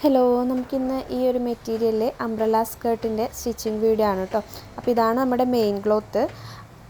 Hello നമുക്കിന്ന് ഈ ഒരു മെറ്റീരിയലിൽ അംബ്രല സ്കേർട്ടിന്റെ സ്റ്റിച്ചിങ് വീഡിയോ ആണ് കേട്ടോ അപ്പോൾ ഇതാണ് നമ്മുടെ മെയിൻ ക്ലോത്ത്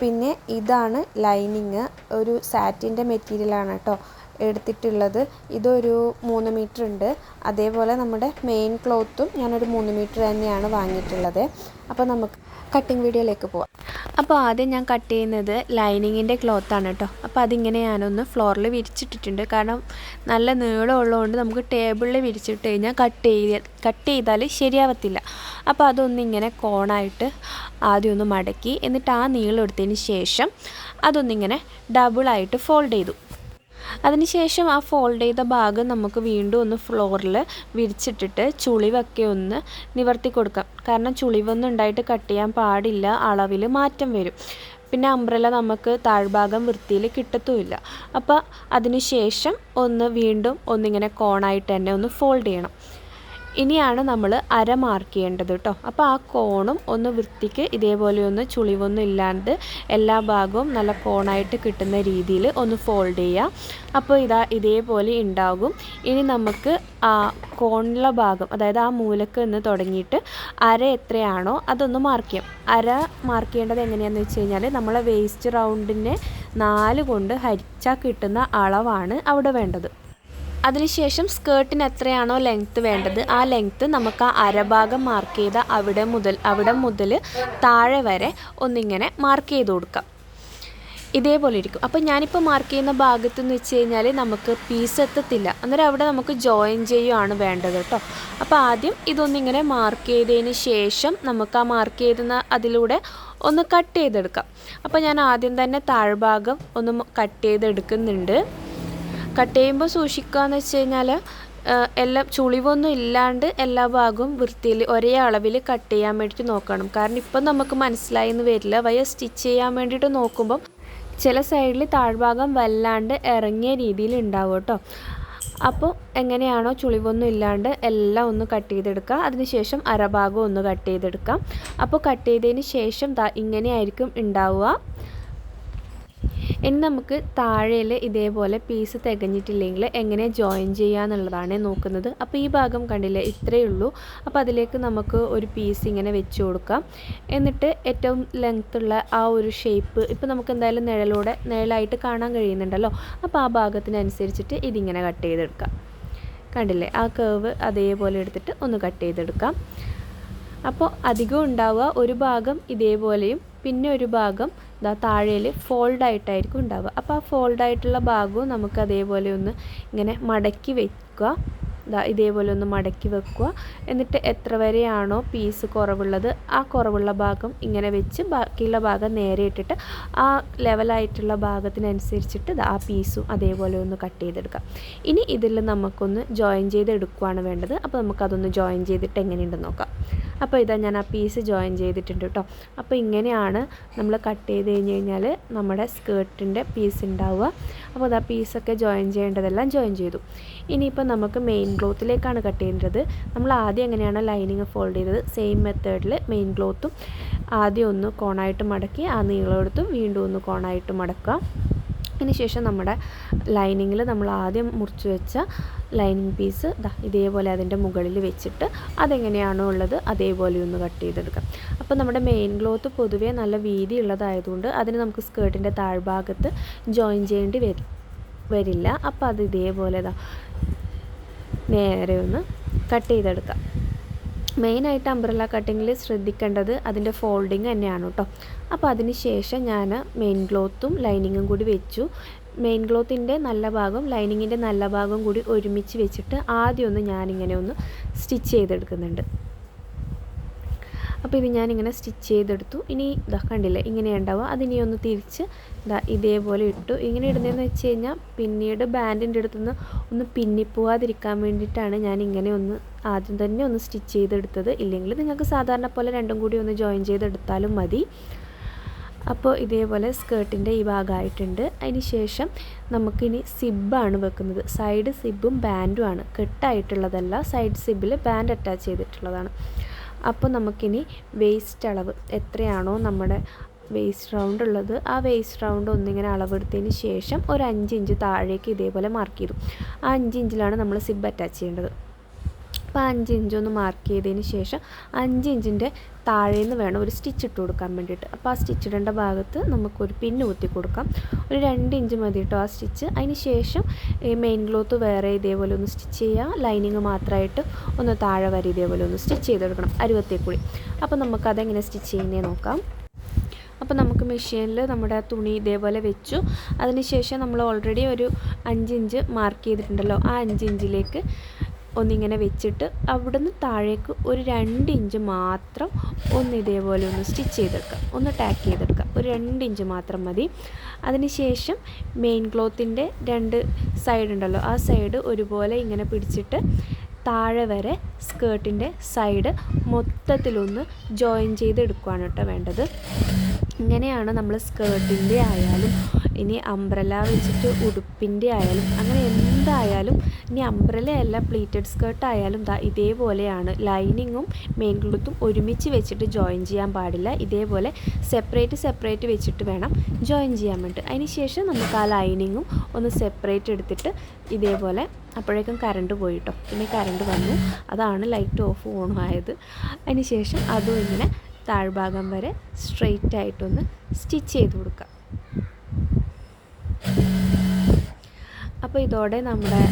പിന്നെ ഇതാണ് ലൈനിങ് ഒരു സാറ്റിന്റെ മെറ്റീരിയലാണ് കേട്ടോ എടുത്തിട്ടുള്ളത്. ഇതൊരു മൂന്ന് മീറ്റർ ഉണ്ട്. അതേപോലെ നമ്മുടെ മെയിൻ ക്ലോത്തും ഞാനൊരു മൂന്ന് മീറ്റർ തന്നെയാണ് വാങ്ങിയിട്ടുള്ളത്. അപ്പോൾ നമുക്ക് കട്ടിങ് വീഡിയോയിലേക്ക് പോവാം. അപ്പോൾ ആദ്യം ഞാൻ കട്ട് ചെയ്യുന്നത് ലൈനിങ്ങിന്റെ ക്ലോത്താണ് കേട്ടോ അപ്പോൾ അതിങ്ങനെ ഞാനൊന്ന് ഫ്ലോറിൽ വിരിച്ചിട്ടിട്ടുണ്ട്. കാരണം നല്ല നീളമുള്ളതുകൊണ്ട് നമുക്ക് ടേബിളിൽ വിരിച്ചിട്ട് കഴിഞ്ഞാൽ കട്ട് ചെയ്ത് കട്ട് ചെയ്താൽ ശരിയാവത്തില്ല. അപ്പോൾ അതൊന്നിങ്ങനെ കോണായിട്ട് ആദ്യം ഒന്ന് മടക്കി എന്നിട്ട് ആ നീളം എടുത്തതിന് ശേഷം അതൊന്നിങ്ങനെ ഡബിളായിട്ട് ഫോൾഡ് ചെയ്തു. അതിനുശേഷം ആ ഫോൾഡ് ചെയ്ത ഭാഗം നമുക്ക് വീണ്ടും ഒന്ന് ഫ്ലോറിൽ വിരിച്ചിട്ടിട്ട് ചുളിവൊക്കെ ഒന്ന് നിവർത്തി കൊടുക്കാം. കാരണം ചുളിവൊന്നും ഉണ്ടായിട്ട് കട്ട് ചെയ്യാൻ പാടില്ല അളവിൽ മാറ്റം വരും. പിന്നെ അംബ്രല നമുക്ക് താഴ്ഭാഗം വൃത്തിയിൽ കിട്ടത്തുമില്ല. അപ്പോൾ അതിനുശേഷം ഒന്ന് വീണ്ടും ഒന്നിങ്ങനെ കോണായിട്ട് തന്നെ ഒന്ന് ഫോൾഡ് ചെയ്യണം. ഇനിയാണ് നമ്മൾ അര മാർക്ക് ചെയ്യേണ്ടത് കേട്ടോ. അപ്പോൾ ആ കോണും ഒന്ന് വൃത്തിക്ക് ഇതേപോലെ ഒന്ന് ചുളിവൊന്നും ഇല്ലാണ്ട് എല്ലാ ഭാഗവും നല്ല കോണായിട്ട് കിട്ടുന്ന രീതിയിൽ ഒന്ന് ഫോൾഡ് ചെയ്യുക അപ്പോൾ ഇതാ ഇതേപോലെ ഉണ്ടാകും. ഇനി നമുക്ക് ആ കോണുള്ള ഭാഗം അതായത് ആ മൂലക്ക് നിന്ന് തുടങ്ങിയിട്ട് അര എത്രയാണോ അതൊന്ന് മാർക്ക് ചെയ്യാം. അര മാർക്ക് ചെയ്യേണ്ടത് എങ്ങനെയാണെന്ന് വെച്ച് കഴിഞ്ഞാൽ നമ്മളെ വേസ്റ്റ് റൗണ്ടിനെ നാല് കൊണ്ട് ഹരിച്ചാൽ കിട്ടുന്ന അളവാണ് അവിടെ വേണ്ടത്. അതിനുശേഷം സ്കേർട്ടിന് എത്രയാണോ ലെങ്ത്ത് വേണ്ടത് ആ ലെങ്ത്ത് നമുക്ക് ആ അരഭാഗം മാർക്ക് ചെയ്ത അവിടെ മുതൽ അവിടെ മുതൽ താഴെ വരെ ഒന്നിങ്ങനെ മാർക്ക് ചെയ്ത് കൊടുക്കാം. ഇതേപോലെ ഇരിക്കും. അപ്പോൾ ഞാനിപ്പോൾ മാർക്ക് ചെയ്യുന്ന ഭാഗത്ത് എന്ന് വെച്ച് കഴിഞ്ഞാൽ നമുക്ക് പീസ് എത്തത്തില്ല. അന്നേരം അവിടെ നമുക്ക് ജോയിൻ ചെയ്യുകയാണ് വേണ്ടത് കേട്ടോ. അപ്പോൾ ആദ്യം ഇതൊന്നിങ്ങനെ മാർക്ക് ചെയ്തതിന് ശേഷം നമുക്ക് ആ മാർക്ക് ചെയ്തുന്ന അതിലൂടെ ഒന്ന് കട്ട് ചെയ്തെടുക്കാം. അപ്പോൾ ഞാൻ ആദ്യം തന്നെ താഴ്ഭാഗം ഒന്ന് കട്ട് ചെയ്തെടുക്കുന്നുണ്ട്. കട്ട് ചെയ്യുമ്പോൾ സൂക്ഷിക്കുക എന്ന് വെച്ച് കഴിഞ്ഞാൽ എല്ലാം ചുളിവൊന്നും ഇല്ലാണ്ട് എല്ലാ ഭാഗവും വൃത്തിയിൽ ഒരേ അളവിൽ കട്ട് ചെയ്യാൻ വേണ്ടിയിട്ട് നോക്കണം. കാരണം ഇപ്പം നമുക്ക് മനസ്സിലായി എന്ന് വരില്ല. വയ സ്റ്റിച്ച് ചെയ്യാൻ വേണ്ടിയിട്ട് നോക്കുമ്പം ചില സൈഡിൽ താഴ്ഭാഗം വല്ലാണ്ട് ഇറങ്ങിയ രീതിയിൽ ഉണ്ടാവും കേട്ടോ. അപ്പോൾ എങ്ങനെയാണോ ചുളിവൊന്നും ഇല്ലാണ്ട് എല്ലാം ഒന്ന് കട്ട് ചെയ്തെടുക്കുക. അതിനുശേഷം അരഭാഗം ഒന്ന് കട്ട് ചെയ്തെടുക്കാം. അപ്പോൾ കട്ട് ചെയ്തതിന് ശേഷം ഇങ്ങനെയായിരിക്കും ഉണ്ടാവുക. ഇനി നമുക്ക് താഴേൽ ഇതേപോലെ പീസ് തികഞ്ഞിട്ടില്ലെങ്കിൽ എങ്ങനെ ജോയിൻ ചെയ്യാന്നുള്ളതാണ് നോക്കുന്നത്. അപ്പോൾ ഈ ഭാഗം കണ്ടില്ലേ? ഇത്രയേ ഉള്ളൂ. അപ്പോൾ അതിലേക്ക് നമുക്ക് ഒരു പീസ് ഇങ്ങനെ വെച്ച് കൊടുക്കാം. എന്നിട്ട് ഏറ്റവും ലെങ്ത് ഉള്ള ആ ഒരു ഷേപ്പ് ഇപ്പോൾ നമുക്ക് എന്തായാലും നിഴലൂടെ നിഴലായിട്ട് കാണാൻ കഴിയുന്നുണ്ടല്ലോ. അപ്പോൾ ആ ഭാഗത്തിനനുസരിച്ചിട്ട് ഇതിങ്ങനെ കട്ട് ചെയ്തെടുക്കാം. കണ്ടില്ലേ? ആ കേവ് അതേപോലെ എടുത്തിട്ട് ഒന്ന് കട്ട് ചെയ്തെടുക്കാം. അപ്പോൾ അധികം ഉണ്ടാവുക ഒരു ഭാഗം ഇതേപോലെയും പിന്നെ ഒരു ഭാഗം ഇതാ താഴേൽ ഫോൾഡായിട്ടായിരിക്കും ഉണ്ടാവുക. അപ്പോൾ ആ ഫോൾഡ് ആയിട്ടുള്ള ഭാഗവും നമുക്ക് അതേപോലെ ഒന്ന് ഇങ്ങനെ മടക്കി വെക്കുക. ഇതാ ഇതേപോലെ ഒന്ന് മടക്കി വെക്കുക. എന്നിട്ട് എത്ര വരെയാണോ പീസ് കുറവുള്ളത് ആ കുറവുള്ള ഭാഗം ഇങ്ങനെ വെച്ച് ബാക്കിയുള്ള ഭാഗം നേരെ ഇട്ടിട്ട് ആ ലെവലായിട്ടുള്ള ഭാഗത്തിനനുസരിച്ചിട്ട് ആ പീസും അതേപോലെ ഒന്ന് കട്ട് ചെയ്തെടുക്കാം ഇനി ഇതിൽ നമുക്കൊന്ന് ജോയിൻ ചെയ്തെടുക്കുകയാണ് വേണ്ടത്. അപ്പോൾ നമുക്കതൊന്ന് ജോയിൻ ചെയ്തിട്ട് എങ്ങനെയുണ്ടെന്ന് നോക്കാം. അപ്പോൾ ഇതാ ഞാൻ ആ പീസ് ജോയിൻ ചെയ്തിട്ടുണ്ട് കേട്ടോ അപ്പോൾ ഇങ്ങനെയാണ് നമ്മൾ കട്ട് ചെയ്ത് കഴിഞ്ഞ് കഴിഞ്ഞാൽ നമ്മുടെ സ്കേർട്ടിന്റെ പീസ് ഉണ്ടാവുക അപ്പോൾ അത് ആ പീസൊക്കെ ജോയിൻ ചെയ്യേണ്ടതെല്ലാം ജോയിൻ ചെയ്തു. ഇനിയിപ്പോൾ നമുക്ക് മെയിൻ ക്ലോത്തിലേക്കാണ് കട്ട് ചെയ്യേണ്ടത്. നമ്മൾ ആദ്യം എങ്ങനെയാണ് ലൈനിങ് ഫോൾഡ് ചെയ്തത് സെയിം മെത്തേഡിൽ മെയിൻ ക്ലോത്തും ആദ്യം ഒന്ന് കോണായിട്ട് മടക്കി ആ നീളം എടുത്തും വീണ്ടും ഒന്ന് കോണായിട്ട് മടക്കുക. അതിനുശേഷം നമ്മുടെ ലൈനിങ്ങിൽ നമ്മൾ ആദ്യം മുറിച്ച് വെച്ച ലൈനിങ് പീസ് ഇതേപോലെ അതിന്റെ മുകളിൽ വെച്ചിട്ട് അതെങ്ങനെയാണോ ഉള്ളത് അതേപോലെ ഒന്ന് കട്ട് ചെയ്തെടുക്കാം. അപ്പോൾ നമ്മുടെ മെയിൻ ക്ലോത്ത് പൊതുവേ നല്ല വീതി ഉള്ളതായതുകൊണ്ട് അതിന് നമുക്ക് സ്കേർട്ടിന്റെ താഴ്ഭാഗത്ത് ജോയിൻ ചെയ്യേണ്ടി വരും വരില്ല. അപ്പോൾ അത് ഇതേപോലെ നേരെ ഒന്ന് കട്ട് ചെയ്തെടുക്കാം. മെയിനായിട്ട് അംബ്രല്ല കട്ടിങ്ങിൽ ശ്രദ്ധിക്കേണ്ടത് അതിന്റെ ഫോൾഡിങ് തന്നെയാണ് കേട്ടോ അപ്പോൾ അതിന് ശേഷം ഞാൻ മെയിൻ ക്ലോത്തും ലൈനിങ്ങും കൂടി വെച്ചു. മെയിൻ ക്ലോത്തിന്റെ നല്ല ഭാഗം ലൈനിങ്ങിന്റെ നല്ല ഭാഗം കൂടി ഒരുമിച്ച് വെച്ചിട്ട് ആദ്യം ഒന്ന് ഞാനിങ്ങനെ ഒന്ന് സ്റ്റിച്ച് ചെയ്തെടുക്കുന്നുണ്ട്. അപ്പോൾ ഇത് ഞാനിങ്ങനെ സ്റ്റിച്ച് ചെയ്തെടുത്തു. ഇനി ഇതാ കണ്ടില്ലേ ഇങ്ങനെ ഉണ്ടാവുക. അതിനി ഒന്ന് തിരിച്ച് ഇതാ ഇതേപോലെ ഇട്ടു. ഇങ്ങനെ ഇടുന്നതെന്ന് വെച്ച് കഴിഞ്ഞാൽ പിന്നീട് ബാൻഡിന്റെ അടുത്തുനിന്ന് ഒന്ന് പിന്നിപ്പോവാതിരിക്കാൻ വേണ്ടിയിട്ടാണ് ഞാൻ ഇങ്ങനെ ഒന്ന് ആദ്യം തന്നെ ഒന്ന് സ്റ്റിച്ച് ചെയ്തെടുത്തത്. ഇല്ലെങ്കിൽ നിങ്ങൾക്ക് സാധാരണ പോലെ രണ്ടും കൂടി ഒന്ന് ജോയിൻ ചെയ്തെടുത്താലും മതി. അപ്പോൾ ഇതേപോലെ സ്കേർട്ടിന്റെ ഈ ഭാഗമായിട്ടുണ്ട്. അതിന് ശേഷം നമുക്കിനി സിബാണ് വെക്കുന്നത്. സൈഡ് സിബും ബാൻഡും ആണ്. കെട്ടായിട്ടുള്ളതല്ല സൈഡ് സിബിൽ ബാൻഡ് അറ്റാച്ച് ചെയ്തിട്ടുള്ളതാണ്. അപ്പോൾ നമുക്കിനി വേസ്റ്റ് അളവ് എത്രയാണോ നമ്മുടെ വേസ്റ്റ് റൗണ്ട് ഉള്ളത് ആ വേസ്റ്റ് റൗണ്ട് ഒന്നിങ്ങനെ അളവെടുത്തതിന് ശേഷം ഒരു അഞ്ച് ഇഞ്ച് താഴേക്ക് ഇതേപോലെ മാർക്ക് ചെയ്തു. ആ അഞ്ച് ഇഞ്ചിലാണ് നമ്മൾ സിബ് അറ്റാച്ച് ചെയ്യേണ്ടത്. അപ്പോൾ അഞ്ച് ഇഞ്ച് ഒന്ന് മാർക്ക് ചെയ്തതിന് ശേഷം അഞ്ച് ഇഞ്ചിന്റെ താഴേന്ന് വേണം ഒരു സ്റ്റിച്ച് ഇട്ട് കൊടുക്കാൻ വേണ്ടിയിട്ട്. അപ്പോൾ ആ സ്റ്റിച്ച് ഇടേണ്ട ഭാഗത്ത് നമുക്കൊരു പിന്ന് കുത്തി കൊടുക്കാം. ഒരു രണ്ട് ഇഞ്ച് മതി കേട്ടോ ആ സ്റ്റിച്ച് അതിന് ശേഷം ഈ മെയിൻ ക്ലോത്ത് വേറെ ഇതേപോലെ ഒന്ന് സ്റ്റിച്ച് ചെയ്യുക ലൈനിങ് മാത്രമായിട്ട് ഒന്ന് താഴെ വരെ ഇതേപോലെ ഒന്ന് സ്റ്റിച്ച് ചെയ്തെടുക്കണം. അരുവത്തേ കൂടി അപ്പോൾ നമുക്കതെങ്ങനെ സ്റ്റിച്ച് ചെയ്യുന്നേ നോക്കാം. അപ്പോൾ നമുക്ക് മെഷീനിൽ നമ്മുടെ തുണി ഇതേപോലെ വെച്ചു. അതിനുശേഷം നമ്മൾ ഓൾറെഡി ഒരു അഞ്ച് ഇഞ്ച് മാർക്ക് ചെയ്തിട്ടുണ്ടല്ലോ. ആ അഞ്ച് ഇഞ്ചിലേക്ക് ഒന്നിങ്ങനെ വെച്ചിട്ട് അവിടുന്ന് താഴേക്ക് ഒരു രണ്ട് ഇഞ്ച് മാത്രം ഒന്ന് ഇതേപോലെ ഒന്ന് സ്റ്റിച്ച് ചെയ്തെടുക്കുക. ഒന്ന് ടാക്ക് ചെയ്തെടുക്കുക. ഒരു രണ്ട് ഇഞ്ച് മാത്രം മതി. അതിനുശേഷം മെയിൻ ക്ലോത്തിന്റെ രണ്ട് സൈഡ് ഉണ്ടല്ലോ ആ സൈഡ് ഒരുപോലെ ഇങ്ങനെ പിടിച്ചിട്ട് താഴെ വരെ സ്കേർട്ടിന്റെ സൈഡ് മൊത്തത്തിലൊന്ന് ജോയിൻ ചെയ്തെടുക്കുകയാണ് കേട്ടോ വേണ്ടത്. ഇങ്ങനെയാണ് നമ്മൾ സ്കേർട്ടിന്റെ ആയാലും ഇനി അംബ്രല വെച്ചിട്ട് ഉടുപ്പിന്റെ ആയാലും അങ്ങനെ എന്തായാലും ഇനി അംബ്രലയല്ല പ്ലീറ്റഡ് സ്കേർട്ട് ആയാലും ദാ ഇതേപോലെയാണ്. ലൈനിങ്ങും മെയിൻ ക്ലോത്തും ഒരുമിച്ച് വെച്ചിട്ട് ജോയിൻ ചെയ്യാൻ പാടില്ല. ഇതേപോലെ സെപ്പറേറ്റ് സെപ്പറേറ്റ് വെച്ചിട്ട് വേണം ജോയിൻ ചെയ്യാൻ വേണ്ടി. അതിന് ശേഷം നമുക്ക് ആ ലൈനിങ്ങും ഒന്ന് സെപ്പറേറ്റ് എടുത്തിട്ട് ഇതേപോലെ അപ്പോഴേക്കും കറണ്ട് പോയിട്ടോ. പിന്നെ കറണ്ട് വന്നു. അതാണ് ലൈറ്റ് ഓഫ് ഓൺ ആയത് അതിന് ശേഷം അതും ഇങ്ങനെ താഴ്ഭാഗം വരെ സ്ട്രെയിറ്റ് ആയിട്ടൊന്ന് സ്റ്റിച്ച് ചെയ്ത് കൊടുക്കാം. അപ്പോൾ ഇതോടെ നമ്മുടെ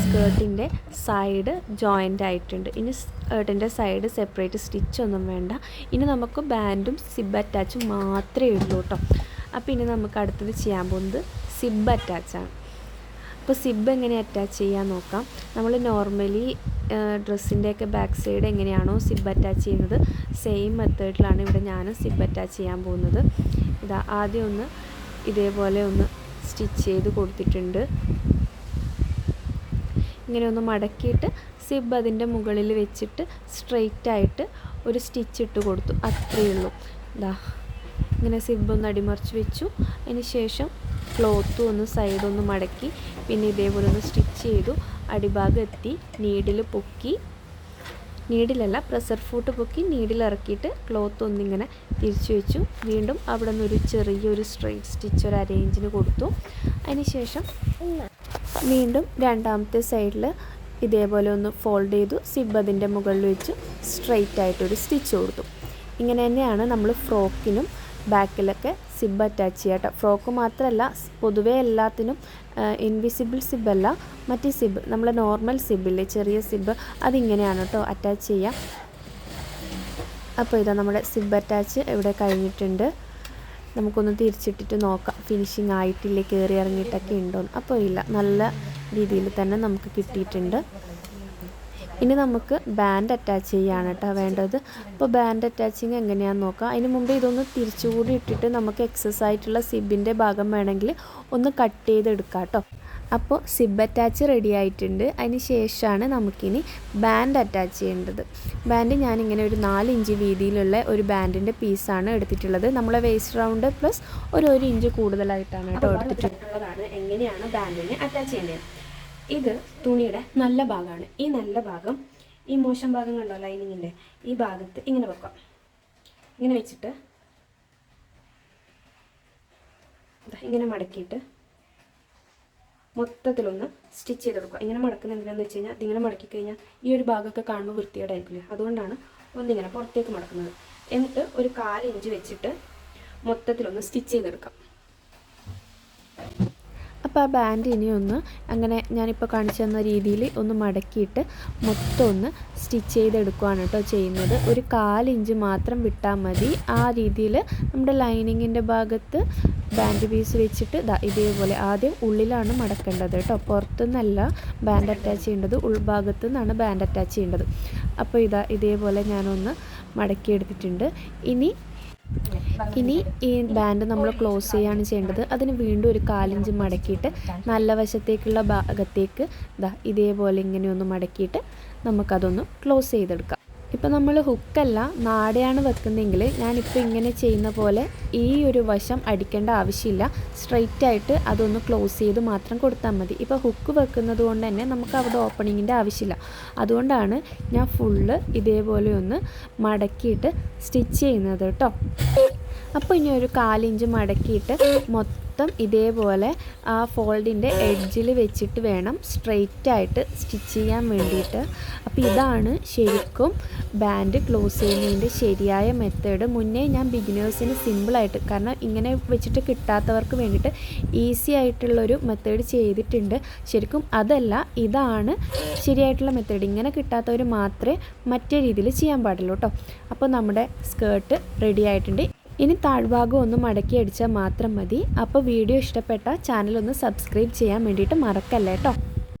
സ്കേർട്ടിന്റെ സൈഡ് ജോയിന്റ് ആയിട്ടുണ്ട്. ഇനി സ്കേർട്ടിന്റെ സൈഡ് സെപ്പറേറ്റ് സ്റ്റിച്ച് ഒന്നും വേണ്ട. ഇനി നമുക്ക് ബാൻഡും സിബ് അറ്റാച്ചും മാത്രമേ ഉള്ളൂ കേട്ടോ അപ്പോൾ ഇനി നമുക്ക് അടുത്തത് ചെയ്യാൻ പോകുന്നത് സിബ് അറ്റാച്ചാണ് അപ്പോൾ സിബ് എങ്ങനെ അറ്റാച്ച് ചെയ്യാൻ നോക്കാം. നമ്മൾ നോർമലി ഡ്രസ്സിന്റെയൊക്കെ ബാക്ക് സൈഡ് എങ്ങനെയാണോ സിബ് അറ്റാച്ച് ചെയ്യുന്നത് സെയിം മെത്തേഡിലാണ് ഇവിടെ ഞാൻ സിബ് അറ്റാച്ച് ചെയ്യാൻ പോകുന്നത്. ഇതാ ആദ്യം ഒന്ന് ഇതേപോലെ ഒന്ന് സ്റ്റിച്ച് ചെയ്ത് കൊടുത്തിട്ടുണ്ട്. ഇങ്ങനെ ഒന്ന് മടക്കിയിട്ട് സിബ് അതിന്റെ മുകളിൽ വെച്ചിട്ട് സ്ട്രെയിറ്റ് ആയിട്ട് ഒരു സ്റ്റിച്ച് ഇട്ട് കൊടുത്തു. അത്രയേ ഉള്ളൂ. ഇതാ ഇങ്ങനെ സിബ് ഒന്ന് അടിമറിച്ച് വെച്ചു. അതിന് ശേഷം ക്ലോത്തും ഒന്ന് സൈഡൊന്ന് മടക്കി പിന്നെ ഇതേപോലെ ഒന്ന് സ്റ്റിച്ച് ചെയ്തു. അടിഭാഗം എത്തി നീഡിൽ പൊക്കി. നീഡിലല്ല പ്രഷർ ഫൂട്ട് പൊക്കി നീഡിൽ ഇറക്കിയിട്ട് ക്ലോത്ത് ഒന്നിങ്ങനെ തിരിച്ചു വെച്ചു. വീണ്ടും അവിടെ നിന്ന് ഒരു ചെറിയൊരു സ്ട്രെയിറ്റ് സ്റ്റിച്ച് ഒരു അരേഞ്ചിന് കൊടുത്തു. അതിന് ശേഷം വീണ്ടും രണ്ടാമത്തെ സൈഡിൽ ഇതേപോലെ ഒന്ന് ഫോൾഡ് ചെയ്തു സിബ് മുകളിൽ വെച്ച് സ്ട്രെയിറ്റ് ആയിട്ടൊരു സ്റ്റിച്ച് കൊടുത്തു. ഇങ്ങനെ തന്നെയാണ് നമ്മൾ ഫ്രോക്കിനും ബാക്കിലൊക്കെ സിബ് അറ്റാച്ച് ചെയ്യുക കേട്ടോ. ഫ്രോക്ക് മാത്രമല്ല പൊതുവേ എല്ലാത്തിനും ഇൻവിസിബിൾ സിബല്ല മറ്റേ സിബ് നമ്മളെ നോർമൽ സിബില്ലേ ചെറിയ സിബ് അതിങ്ങനെയാണ് കേട്ടോ അറ്റാച്ച് ചെയ്യുക അപ്പോൾ ഇതാ നമ്മുടെ സിബ് അറ്റാച്ച് ഇവിടെ കഴിഞ്ഞിട്ടുണ്ട്. നമുക്കൊന്ന് തിരിച്ചിട്ടിട്ട് നോക്കാം. ഫിനിഷിങ് ആയിട്ടില്ലേ കയറി ഇറങ്ങിയിട്ടൊക്കെ ഉണ്ടോന്ന്. അപ്പോൾ ഇല്ല നല്ല രീതിയിൽ തന്നെ നമുക്ക് കിട്ടിയിട്ടുണ്ട്. ഇനി നമുക്ക് ബാൻഡ് അറ്റാച്ച് ചെയ്യാണ് കേട്ടോ വേണ്ടത്. അപ്പോൾ ബാൻഡ് അറ്റാച്ചിങ് എങ്ങനെയാണെന്ന് നോക്കാം. അതിന് മുമ്പ് ഇതൊന്ന് തിരിച്ചുകൂടി ഇട്ടിട്ട് നമുക്ക് എക്സസ് ആയിട്ടുള്ള സിബിന്റെ ഭാഗം വേണമെങ്കിൽ ഒന്ന് കട്ട് ചെയ്തെടുക്കാം കേട്ടോ അപ്പോൾ സിബ് അറ്റാച്ച് റെഡി ആയിട്ടുണ്ട്. അതിന് ശേഷമാണ് നമുക്കിനി ബാൻഡ് അറ്റാച്ച് ചെയ്യേണ്ടത്. ബാൻഡ് ഞാനിങ്ങനെ ഒരു നാല് ഇഞ്ച് വീതിയിലുള്ള ഒരു ബാൻഡിന്റെ പീസാണ് എടുത്തിട്ടുള്ളത്. നമ്മളെ വേസ്റ്റ് റൗണ്ട് പ്ലസ് ഒരു ഒരു ഇഞ്ച് കൂടുതലായിട്ടാണ് കേട്ടോ എടുത്തിട്ടുള്ളതാണ് എങ്ങനെയാണ് ബാൻഡിനെ അറ്റാച്ച് ചെയ്യേണ്ടത്? ഇത് തുണിയുടെ നല്ല ഭാഗമാണ്. ഈ നല്ല ഭാഗം ഈ മോശം ഭാഗം കണ്ടോ ലൈനിങ്ങിന്റെ ഈ ഭാഗത്ത് ഇങ്ങനെ വെക്കാം. ഇങ്ങനെ വെച്ചിട്ട് ഇങ്ങനെ മടക്കിയിട്ട് മൊത്തത്തിലൊന്ന് സ്റ്റിച്ച് ചെയ്ത് കൊടുക്കുക. ഇങ്ങനെ മടക്കുന്ന എന്തിനാന്ന് വെച്ച് കഴിഞ്ഞാൽ ഇതിങ്ങനെ മടക്കി കഴിഞ്ഞാൽ ഈ ഒരു ഭാഗമൊക്കെ കാണുമ്പോൾ വൃത്തികേടായിരിക്കില്ല അതുകൊണ്ടാണ് ഒന്നിങ്ങനെ പുറത്തേക്ക് മടക്കുന്നത്. എന്നിട്ട് ഒരു കാൽ ഇഞ്ച് വെച്ചിട്ട് മൊത്തത്തിലൊന്ന് സ്റ്റിച്ച് ചെയ്തെടുക്കാം. അപ്പോൾ ആ ബാൻഡ് ഇനി ഒന്ന് അങ്ങനെ ഞാനിപ്പോൾ കാണിച്ചു തന്ന രീതിയിൽ ഒന്ന് മടക്കിയിട്ട് മൊത്തം ഒന്ന് സ്റ്റിച്ച് ചെയ്തെടുക്കുകയാണ് കേട്ടോ ചെയ്യുന്നത്. ഒരു കാലിഞ്ച് മാത്രം വിട്ടാൽ മതി. ആ രീതിയിൽ നമ്മുടെ ലൈനിങ്ങിന്റെ ഭാഗത്ത് ബാൻഡ് പീസ് വെച്ചിട്ട് ഇതേപോലെ ആദ്യം ഉള്ളിലാണ് മടക്കേണ്ടത് കേട്ടോ. പുറത്തുനിന്നല്ല ബാൻഡ് അറ്റാച്ച് ചെയ്യേണ്ടത് ഉൾഭാഗത്തു നിന്നാണ് ബാൻഡ് അറ്റാച്ച് ചെയ്യേണ്ടത്. അപ്പോൾ ഇതാ ഇതേപോലെ ഞാനൊന്ന് മടക്കിയെടുത്തിട്ടുണ്ട്. ഇനി ഇനി ഈ ബാൻഡ് നമ്മൾ ക്ലോസ് ചെയ്യുകയാണ് ചെയ്യേണ്ടത്. അതിന് വീണ്ടും ഒരു കാലിഞ്ച് മടക്കിയിട്ട് നല്ല വശത്തേക്കുള്ള ഭാഗത്തേക്ക് ഇതാ ഇതേപോലെ ഇങ്ങനെ ഒന്ന് മടക്കിയിട്ട് നമുക്കതൊന്ന് ക്ലോസ് ചെയ്തെടുക്കാം. ഇപ്പം നമ്മൾ ഹുക്കല്ല നാടയാണ് വെക്കുന്നതെങ്കിൽ ഞാനിപ്പോൾ ഇങ്ങനെ ചെയ്യുന്ന പോലെ ഈ ഒരു വശം അടിക്കേണ്ട ആവശ്യമില്ല. സ്ട്രെയിറ്റ് ആയിട്ട് അതൊന്ന് ക്ലോസ് ചെയ്ത് മാത്രം കൊടുത്താൽ മതി. ഇപ്പോൾ ഹുക്ക് വെക്കുന്നത് കൊണ്ട് തന്നെ നമുക്ക് അവിടെ ഓപ്പണിങ്ങിന്റെ ആവശ്യമില്ല. അതുകൊണ്ടാണ് ഞാൻ ഫുള്ള് ഇതേപോലെ ഒന്ന് മടക്കിയിട്ട് സ്റ്റിച്ച് ചെയ്യുന്നത് കേട്ടോ അപ്പോൾ ഇനി ഒരു കാലിഞ്ച് മടക്കിയിട്ട് മൊത്തം ഇതേപോലെ ആ ഫോൾഡിന്റെ എഡ്ജിൽ വെച്ചിട്ട് വേണം സ്ട്രെയിറ്റ് ആയിട്ട് സ്റ്റിച്ച് ചെയ്യാൻ വേണ്ടിയിട്ട്. അപ്പോൾ ഇതാണ് ശരിക്കും ബാൻഡ് ക്ലോസ് ചെയ്യുന്നതിന്റെ ശരിയായ മെത്തേഡ്. മുന്നേ ഞാൻ ബിഗിനേഴ്സിന് സിമ്പിളായിട്ട് കാരണം ഇങ്ങനെ വെച്ചിട്ട് കിട്ടാത്തവർക്ക് വേണ്ടിയിട്ട് ഈസി ആയിട്ടുള്ളൊരു മെത്തേഡ് ചെയ്തിട്ടുണ്ട്. ശരിക്കും അതല്ല ഇതാണ് ശരിയായിട്ടുള്ള മെത്തേഡ്. ഇങ്ങനെ കിട്ടാത്തവർ മാത്രമേ മറ്റേ രീതിയിൽ ചെയ്യാൻ പാടുള്ളൂ കേട്ടോ. അപ്പോൾ നമ്മുടെ സ്കേർട്ട് റെഡി ആയിട്ടുണ്ട്. ഇനി താഴ്ഭാഗം ഒന്ന് മടക്കി അടിച്ചാൽ മാത്രം മതി. അപ്പോൾ വീഡിയോ ഇഷ്ടപ്പെട്ട ചാനൽ ഒന്ന് സബ്സ്ക്രൈബ് ചെയ്യാൻ വേണ്ടിയിട്ട് മറക്കല്ലേ കേട്ടോ